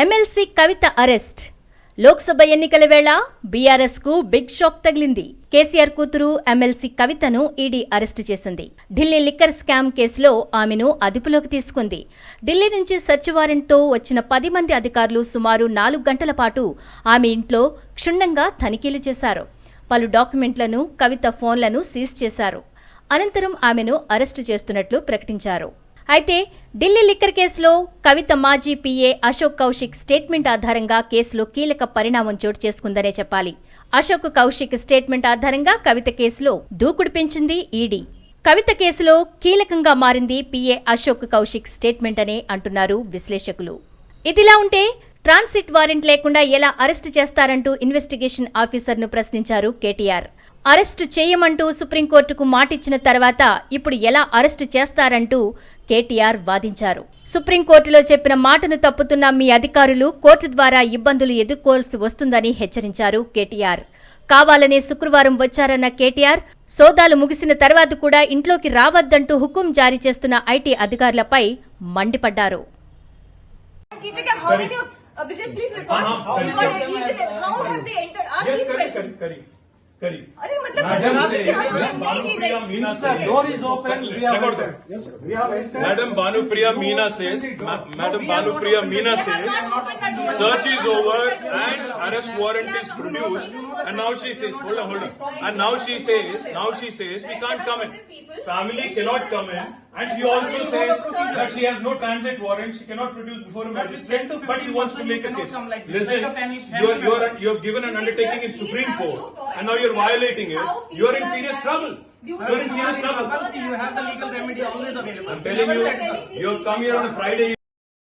MLC కవిత arrest. Lok Sabha ఎన్నికల వేళ బీఆర్ఎస్కు బిగ్ షాక్ తగిలింది. కేసీఆర్ కూతురు ఎమ్మెల్సీ కవితను ఈడీ అరెస్టు చేసింది. ఢిల్లీ లిక్కర్ స్కామ్ కేసులో ఆమెను అదుపులోకి తీసుకుంది. ఢిల్లీ నుంచి సెర్చ్ వారెంట్తో వచ్చిన పది మంది అధికారులు సుమారు నాలుగు గంటల పాటు ఆమె ఇంట్లో క్షుణ్ణంగా తనిఖీలు చేశారు. పలు డాక్యుమెంట్లను కవిత ఫోన్లను సీజ్ చేశారు. అనంతరం ఆమెను అరెస్టు చేస్తున్నట్లు ప్రకటించారు. అయితే ఢిల్లీ లిక్కర్ కేసులో కవిత మాజీ పీఏ అశోక్ కౌశిక్ స్టేట్మెంట్ ఆధారంగా కేసులో కీలక పరిణామం చోటు చేసుకుందనే చెప్పాలి. అశోక్ కౌశిక్ స్టేట్మెంట్ ఆధారంగా కవిత కేసులో దూకుడు పెంచింది ఈడీ. కవిత కేసులో కీలకంగా మారింది పీఏ అశోక్ కౌశిక్ స్టేట్మెంట్ అనే అంటున్నారు విశ్లేషకులు. ఇదిలా ఉంటే ట్రాన్సిట్ వారెంట్ లేకుండా ఎలా అరెస్టు చేస్తారంటూ ఇన్వెస్టిగేషన్ ఆఫీసర్ను ప్రశ్నించారు కేటీఆర్. అరెస్టు చేయమంటూ సుప్రీంకోర్టుకు మాటిచ్చిన తర్వాత ఇప్పుడు ఎలా అరెస్టు చేస్తారంటూ కేటీఆర్ వాదించారు సుప్రీంకోర్టులో చెప్పిన మాటను తప్పుతున్న మీ అధికారులు కోర్టు ద్వారా ఇబ్బందులు ఎదుర్కోవాల్సి వస్తుందని హెచ్చరించారు కేటీఆర్ కావాలనే శుక్రవారం వచ్చారన్న కేటీఆర్ సోదాలు ముగిసిన తర్వాత కూడా ఇంట్లోకి రావద్దంటూ హుకుం జారీ చేస్తున్న ఐటీ అధికారులపై మండిపడ్డారు uh, please record. How, how, how, how have they entered? Ask yes, these correct, questions. Correct, correct. करी. अरे मतलब Madam हाँ, says, जी, हाँ, Miss नहीं जी Banupriya नहीं Meena Since the says. door is open, we have Record entered. that. Yes, sir. We have entered. Madam Banupriya Meena says, Ma- Madam Banupriya Meena They have says, not opened that door. search is They have not over opened that door. and arrest warrant is produced. And now she says, hold on, hold on. And now she says, now she says, we can't come in. Family cannot come in. And she also says that she has no transit warrant, she cannot produce before a Sir, magistrate, 10 to but she wants to 15% make a cannot case. come like this. Listen, Like a family- you are, you are, family you have given an undertaking in Supreme Court, and now you are violating it. You are in serious trouble. You are in serious trouble. You have the legal remedy always available. I'm telling you, you have come here on a Friday